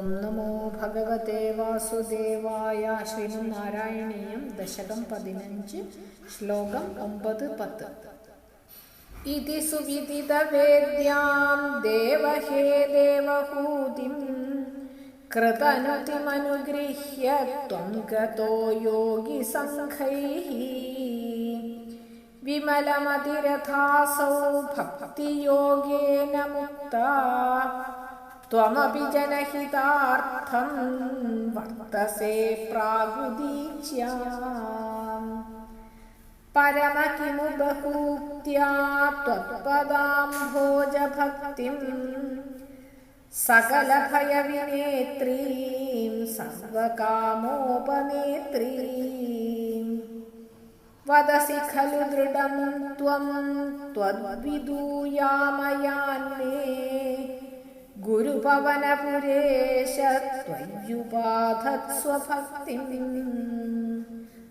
ഓം നമോ ഭഗവതേ വാസുദേവായ. ശ്രീമൻ നാരായണീയം ദശകം പതിനഞ്ച് ശ്ലോകം ഒമ്പത് പത്ത്. ഇതി സുവിദിതവേദ്യാം ദേവഹേ ദേവഭൂതിം കൃതനുതിമനുഗൃഹ്യ ത്വം ഗതോ യോഗി സംഘൈഃ വിമലമതിരഥാസൗ ഭക്തിയോഗേന മുക്ത. त्वमपि जनहितार्थं वर्तसे प्रागुदीच्याम् परम किमु बहूक्त्या सकलभयविनेत्रीं वदसि खलु दृढं त्वं त्वद्विदूयामयान्मे ഗുരുപവനപുരേശ ത്വയ്യുപാധത്സ്വഭക്തിം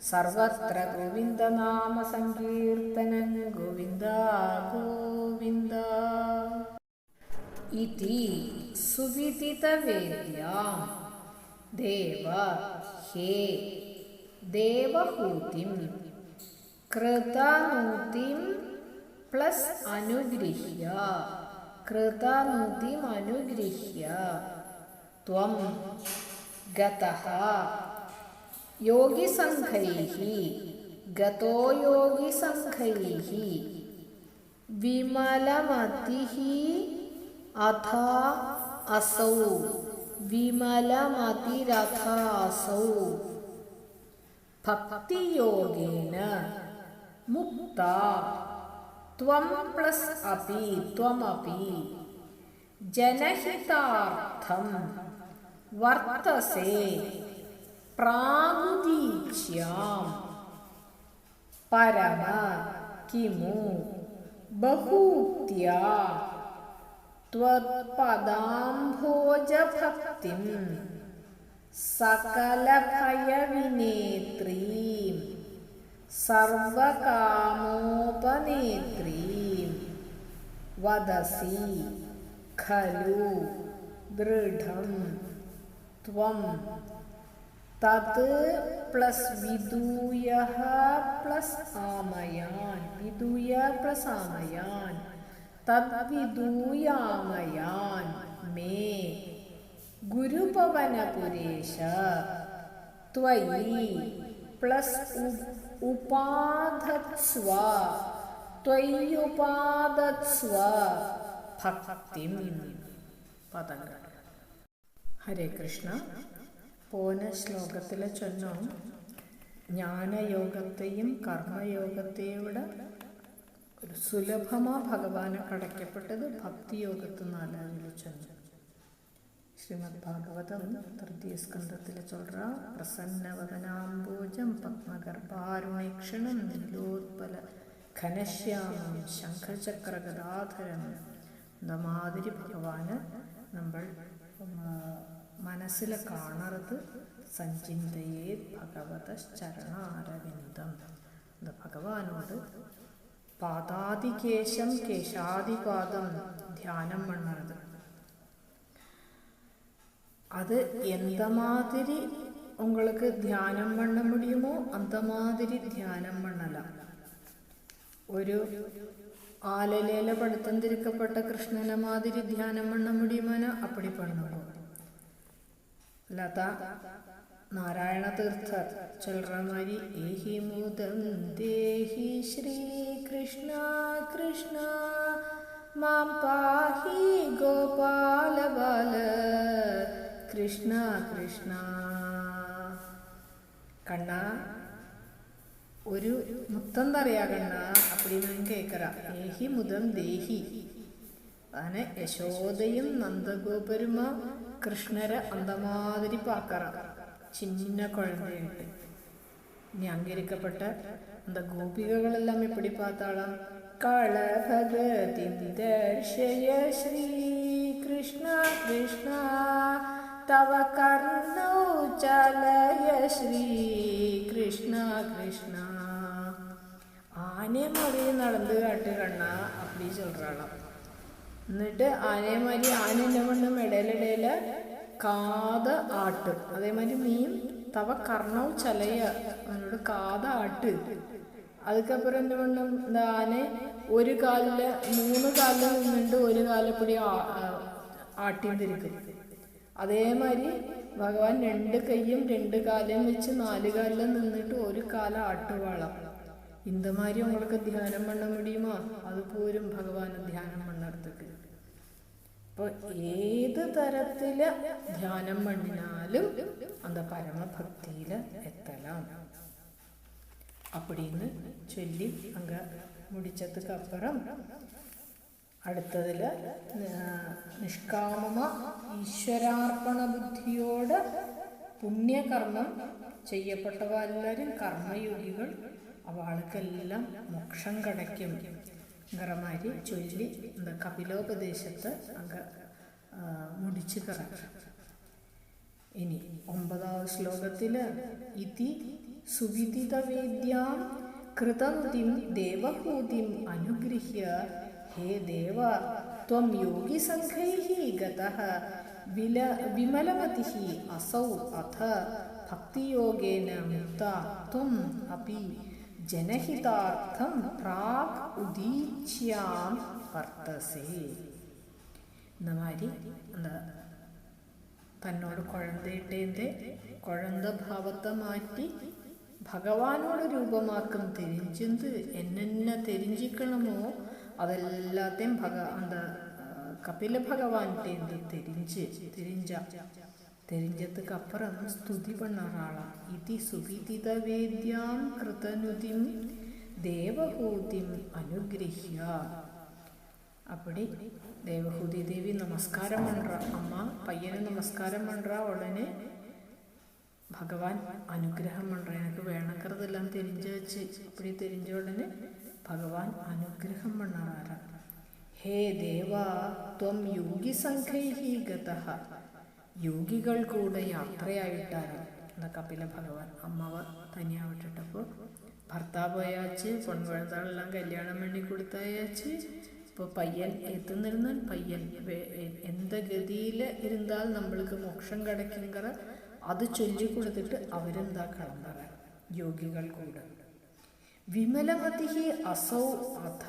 സർവത്ര ഗോവിന്ദനാമ സങ്കീർത്തനം ഗോവിന്ദ ഗോവിന്ദ. ഇതി സുവിദിതവേദ്യാം. ദേവ ഹേ ദേവഭൂതിം. കൃതനൂതിം പ്ലസ് അനുഗൃഹ്യ. अनुगृह्य त्वं गतः योगिसङ्घैः गतो योगिसङ्घैः विमलमतिः अथ असौ भक्तियोगेन मुक्ता। त्वं प्लस् अपि त्वमपि जनहितार्थं वर्तसे प्रागुदीच्यां परम किमु बहूत्या त्वत्पदाम्भोजभक्तिं सकलभयविनेत्रीं सर्वकामोपनेत्रीं वदसि, खलु दृढं तत् प्लस् विदूयः प्लस् आमयान्, विदूय प्लस् आमयान् तद्विदूयामयान् मे गुरुपवनपुरेश, त्वयि प्लस् ഉപാധത്സ്വ. ത്വയ്യുപാദത്സ്വ ഭക്തി പദങ്ങൾ. ഹരേ കൃഷ്ണ. പോന ശ്ലോകത്തിലെ ചൊന്നം ജ്ഞാനയോഗത്തെയും കർമ്മയോഗത്തെയോട് സുലഭമാ ഭഗവാന് കടയ്ക്കപ്പെട്ടത് ഭക്തിയോഗത്തിൽ നിന്നാലാണ് ചൊന്നത് ஸ்ரீமத் பாகவதம் திருத்திய ஸ்கந்தத்தில் சொல்கிறா பிரசன்னவதனாம்பூஜம் பத்மகர்பாருணேக்ஷணம் நிலோத்பல ഘനശ്യാമം ശംഖചക്രഗതാധരം നമാതിരി ഭഗവാന് നമ്മൾ മനസ്സിൽ കാണരുത് സഞ്ചിന്തയെ ഭഗവത ചരണാരവിന്ദം ഭഗവാനോട് പാദാതികേശം കേശാദിപാദം ധ്യാനം പണ്ണരുത് അത് എന്തമാതിരി மாதிரி ധ്യാനം വണ്ണ பண்ண അന്തമാതിരി ധ്യാനം மாதிரி ഒരു ആലലയില പടുത്തന്തിരിക്കപ്പെട്ട കൃഷ്ണനെ മാതിരി ധ്യാനം പണ്ണ മുടിയുമോന അപ്പടി പണ്ണുള്ളൂ ലത നാരായണ തീർത്ഥ ചിൽറമാരി ഏഹി മൂതം ദേഹി ശ്രീകൃഷ്ണ കൃഷ്ണ മാം പാഹി ഗോപാല ബാല കൃഷ്ണ കൃഷ്ണ. കണ്ണ ഒരു മുത്തം തറയാ കണ്ണ അപ്പടിന്ന് ഞാൻ കേക്കറാ. ഏഹി മുതം ദേഹി. അങ്ങനെ യശോദയും നന്ദഗോപുരമ കൃഷ്ണരെ അന്തമാതിരി പാക്കറ. ചിന്ന കുഴഞ്ഞിട്ട് ഇനി അംഗീകരിക്കപ്പെട്ട എന്താ ഗോപികകളെല്ലാം എപ്പടി പാത്താളാം? കളഭഗതി ദർശയ ശ്രീ കൃഷ്ണ കൃഷ്ണ. तव कर्णौ चलय ശ്രീ കൃഷ്ണ ആനേമാരി നടന്ന് കാട്ട് കണ്ണ അപ്പി ചൊല്ലാളം എന്നിട്ട് ആനേമാരി ആനേന്റെ കൊണ്ട് മെടലിടയിൽ കാത ആട്ട്. അതേമാതിരി നീയും തവ കർണവും ചലയ അവനോട് കാത ആട്ട്. അതുക്കപ്പുറം എന്റെ മണ്ണ് എന്താ ആന ഒരു കാലിൽ മൂന്ന് കാലിൽ നിന്നിട്ട് ഒരു കാലപ്പൊടി ആ അതേമാതിരി ഭഗവാൻ രണ്ട് കൈയും രണ്ട് കാലും വെച്ച് നാല് കാലിലും നിന്നിട്ട് ഒരു കാല ആട്ടുവാളാം. இந்த மாதிரி ധ്യാനം പണ മുടിയുമോ? അതുപോലും ഭഗവാന് ധ്യാനം പണ്ണർത്തക്ക് അപ്പോൾ ഏത് തരത്തിൽ ധ്യാനം പണ്ണിനാലും അത് പരമഭക്തിയിൽ എത്തലാം. അപ്പടിന്ന് ചൊല്ലി അങ്ങ് മുടിച്ചതുക്കപ്പുറം അടുത്തതിൽ നിഷ്കാമ ഈശ്വരാർപ്പണ ബുദ്ധിയോട് പുണ്യകർമ്മം ചെയ്യപ്പെട്ടവ എല്ലാവരും കർമ്മയോഗികൾ. അവൾക്കെല്ലാം മോക്ഷം കിടയ്ക്കും. ഗറമാരി ചൊല്ലി എന്താ കപിലോപദേശത്ത് അങ്ങ് മുടിച്ചു കിടക്കും ഇനി ഒമ്പതാം ശ്ലോകത്തിൽ ഇതി സുവിദിതവേദ്യാം കൃതനുതിം ദേവഭൂതിം അനുഗൃഹ്യ ഹേ ദേവ ത്വം യോഗിസംഘൈः ഗതഃ വില വിമലമതിः അസൗ അഥ ഭക്തിയോഗേന മുക്ത ത്വം അപി ജനഹിതാർത്ഥം പ്രാഗ് ഉദീച്യാം വർത്തസേ இந்த மாதிரி அந்த തന്നോട് കുഴന്തയിട്ടേൻ്റെ കുഴന്ത ഭാവത്തെ മാറ്റി ഭഗവാനോട് രൂപമാക്കും തെരിഞ്ചെന്ത് എന്നെന്നെ തെരിഞ്ചിക്കണമോ അതെല്ലാത്തെയും ഭഗ എന്താ കപില ഭഗവാന്റെ എന്ത് തെരിഞ്ച് തെരിഞ്ച തെരിഞ്ചത്തുക്ക് അപ്പുറം സ്തുതി പണ ഒരാളാണ് ഇതി സുവിദിത വേദ്യാം കൃതനുതിം ദേവഹൂതിം അനുഗ്രഹ്യ. அப்படி தேவஹூதி தேவி நமஸ்காரம் பண்ணுறா அம்மா பையனை நமஸ்காரம் பண்ணுறா உடனே ഭഗവാൻ അനുഗ്രഹം പണ്ട എനിക്ക് വേണക്കറതെല്ലാം തിരിഞ്ഞു വെച്ച് അപ്പടി തിരിഞ്ഞ ഉടനെ ഭഗവാൻ അനുഗ്രഹം മണ്ണാറ ഹേ ദേവാ ത്വം യോഗി സംഘൈഹി ഗതഹ യോഗികൾ കൂടെ യാത്രയായിട്ടാണ് എന്നൊക്കെ പിന്നെ ഭഗവാൻ അമ്മവ തനിയാവിട്ടിട്ടപ്പോൾ ഭർത്താവ് അയാച്ച് പൊൺവഴുതാളെല്ലാം കല്യാണം വേണ്ടി കൊടുത്തയാച്ച് ഇപ്പോൾ പയ്യൻ എത്തുന്നിരുന്നാൽ പയ്യൻ എന്ത ഗതിയിൽ ഇരുന്നാൽ നമ്മൾക്ക് മോക്ഷം കിടക്കുന്ന അത് ചൊല്ലി കൊടുത്തിട്ട് അവരെന്താ കളമ്പറ യോഗികൾ കൂടെ. വിമലമതിः അസൗ അഥ.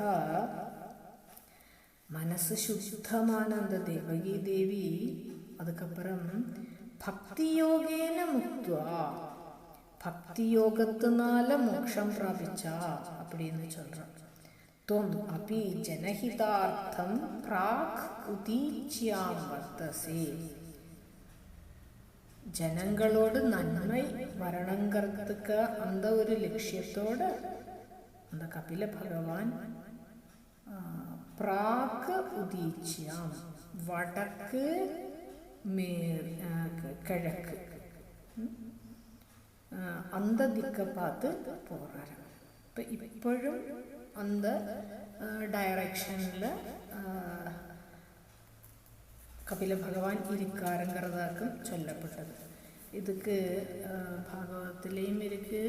മനസ്സ് ശുദ്ധമാനന്ദ ദേവകി ദേവി. അതുക്കപ്പുറം ഭക്തിയോഗേന മുക്ത ഭക്തിയോഗത്തിനാല മോക്ഷം പ്രാപിച്ച അപ്പടിന്ന് ചൊല്ലാം. ത്വം അപ്പി ജനഹിതാർത്ഥം പ്രാക് ഉദീച്യാം വർത്തസേ ജനങ്ങളോട് നന്മ വരണം കർത്തക്ക. അന്ത ഒരു ലക്ഷ്യത്തോട് എന്താ കപില ഭഗവാൻ? പ്രാക് ഉദീച്ചാം വടക്ക് കിഴക്ക്. അന്ത ദിക്കപ്പാത്ത് പോറാറാണ് ഇപ്പം ഇപ്പോഴും അന്ത ഡയറക്ഷനിൽ കപില ഭഗവാൻ ഇരിക്കാരൻ ചൊല്ലപ്പെട്ടത്. ഇതുക്ക് ഭാഗവതത്തിലെയും ഇരിക്ക്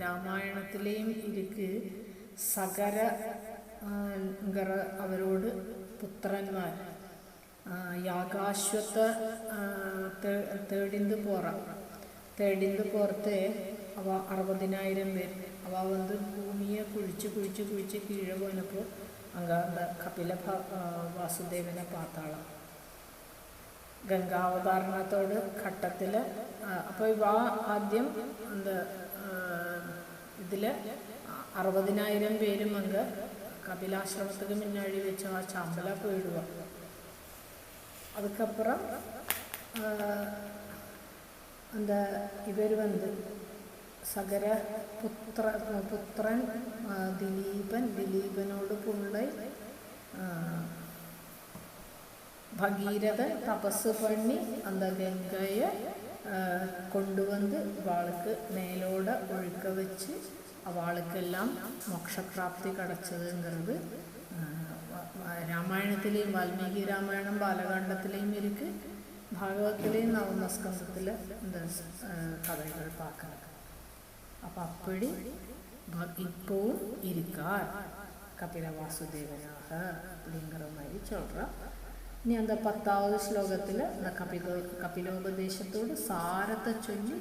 രാമായണത്തിലെയും ഇരിക്ക്. സകര അവരോട് പുത്രന്മാർ. യാകാശ്വത്ത് തേടിന്ത് പോറ. തേടിന്ത് പുറത്ത് അവ അറുപതിനായിരം പേർ. അവ വന്ന് ഭൂമിയെ കുഴിച്ച് കുഴിച്ച് കുഴിച്ച് കീഴെ പോയപ്പോൾ അങ്ങ കപില വാസുദേവനെ പാത്താളം. ഗംഗാവതാരണത്തോട് ഘട്ടത്തിൽ അപ്പോൾ ഇവ ആദ്യം എന്ത് ഇതിൽ അറുപതിനായിരം പേരും അങ്ങ് കപിലാശ്രമത്തിന് മുന്നഴി വെച്ച് ആ ചാമ്പല പോയിടുക. അതുക്കപ്പുറം എന്താ ഇവർ വന്ന് സകര പുത്ര പുത്രൻ ദിലീപൻ ദിലീപനോട് பிள்ளை ഭഗീരഥ തപസ് പണി അന്ത ഗംഗയെ കൊണ്ടുവന്ന് വാൾക്ക് മേലോടെ ഒഴുക്ക വെച്ച് അവൾക്കെല്ലാം മോക്ഷപ്രാപ്തി കടച്ചതുങ്കത് രാമായണത്തിലെയും വാൽമീകി രാമായണം ബാലകാണ്ഡത്തിലെയും ഇരിക്ക് ഭാഗവത്തിലെയും നവമസ്കന്ധത്തിൽ എന്താ കഥകൾ പാക്കണം അപ്പം അപ്പടി ഇപ്പോഴും ഇരിക്കാർ. കപില വാസുദേവനാഹ് അപ്പിങ്കറുമായി ചോറാം ഇനി എന്താ പത്താമത് ശ്ലോകത്തിൽ എന്താ കപിലോ കപിലോപദേശത്തോട് സാരത്തെ ചൊല്ലി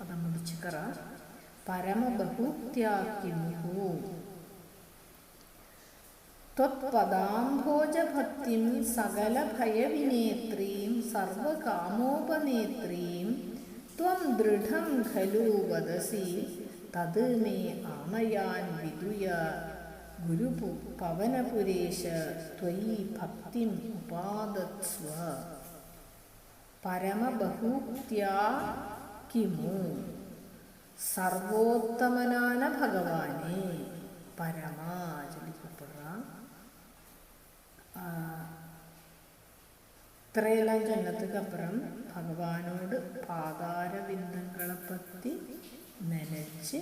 അത് മുടിച്ചുക്കറ പരമബഹുത്യാക്കിമുഹു ത്വത്പദാംഭോജഭക്തിം സകലഭയവിനേത്രീം സർവകാമോപനേത്രീം ത്വം ദൃഢം ഖലു വദസി. തത് മേ ആനയാൻ വിദുയ ഗുരു പവനപുരേശ ത്വയി ഭക്തി ഉപാദത്സ്വ. പരമബഹൂത്യാ കിമു. സർവോത്തമനാന ഭഗവാനെ. പരമാ ചൊല്ലിക്കപ്പെടുക ഇത്രയെല്ലാം ചൊല്ലത്തക്കപ്പുറം ഭഗവാനോട് പാതാരബിന്ദങ്ങളെ പറ്റി നനച്ച്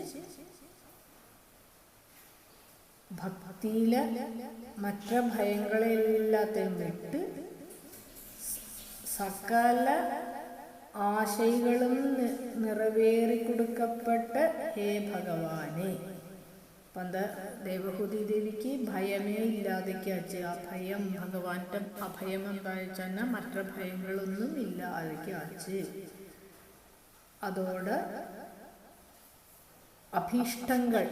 ഭക്തിയിലെ മറ്റ ഭയങ്ങളെല്ലാത്തെയും വിട്ട് സകല ആശയങ്ങളും നിറവേറിക്കൊടുക്കപ്പെട്ട നിറവേറി കൊടുക്കപ്പെട്ട ഹേ ഭഗവാനെ. പന്ത ദേവഹൂതി ദേവിക്ക് ഭയമേ ഇല്ലാതെക്കാച്ച് ആ ഭയം ഭഗവാന്റെ അഭയം എന്താ വെച്ചാൽ മറ്റ ഭയങ്ങളൊന്നും ഇല്ലാതെക്കാച്ച് അതോടെ അഭീഷ്ടങ്ങൾ.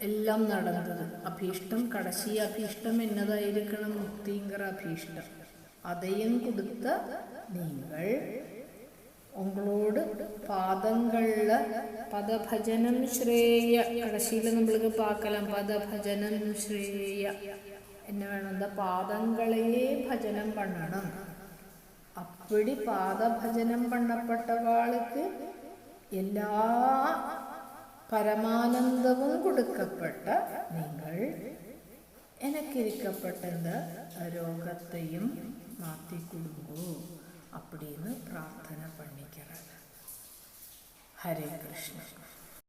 എല്ലാം നടന്നത് അഭീഷ്ടം കടശി അഭീഷ്ടം എന്നതായിരിക്കണം മുക്തിങ്കര അഭീഷ്ടം. അതയം കൊടുത്ത നിങ്ങൾ ഉങ്ങളോട് പാദങ്ങളിൽ പദഭജനം ശ്രേയ. കടശിയിൽ നമ്മൾക്ക് പാക്കലാം പദഭജനം ശ്രേയ. എന്ന വേണം പാദങ്ങളെ ഭജനം പണണം. അപ്പടി പാദഭജനം പണ്ണപ്പെട്ടവാൾക്ക് എല്ലാ പരമാനന്ദവും കൊടുക്കപ്പെട്ട നിങ്ങൾ എനക്കിരിക്കപ്പെട്ടത് രോഗത്തെയും മാറ്റിക്കൊടുക്കൂ അപ്പടിന്ന് പ്രാർത്ഥന പണിക്കറ ഹരേ കൃഷ്ണ.